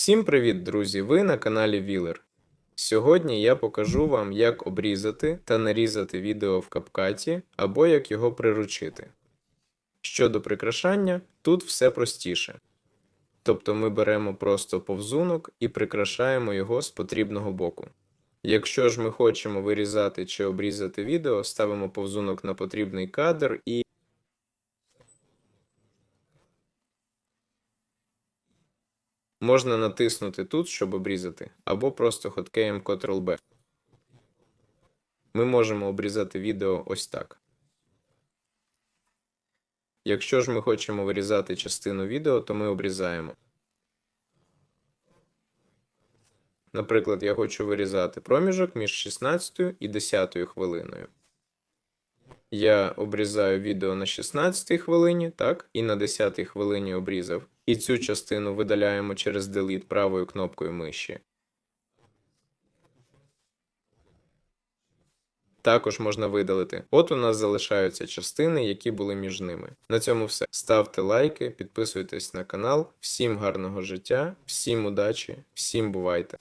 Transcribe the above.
Всім привіт, друзі! Ви на каналі Вілер. Сьогодні я покажу вам, як обрізати та нарізати відео в капкаті або як його приручити. Щодо прикрашання, тут все простіше. Тобто ми беремо просто повзунок і прикрашаємо його з потрібного боку. Якщо ж ми хочемо вирізати чи обрізати відео, ставимо повзунок на потрібний кадр і Можна натиснути тут, щоб обрізати, або просто хоткеєм Ctrl-B. Ми можемо обрізати відео ось так. Якщо ж ми хочемо вирізати частину відео, то ми обрізаємо. Наприклад, я хочу вирізати проміжок між 16 і 10 хвилиною. Я обрізаю відео на 16 хвилині, так, і на 10 хвилині обрізав. І цю частину видаляємо через Delete правою кнопкою миші. Також можна видалити. От у нас залишаються частини, які були між ними. На цьому все. Ставте лайки, підписуйтесь на канал. Всім гарного життя, всім удачі, всім бувайте!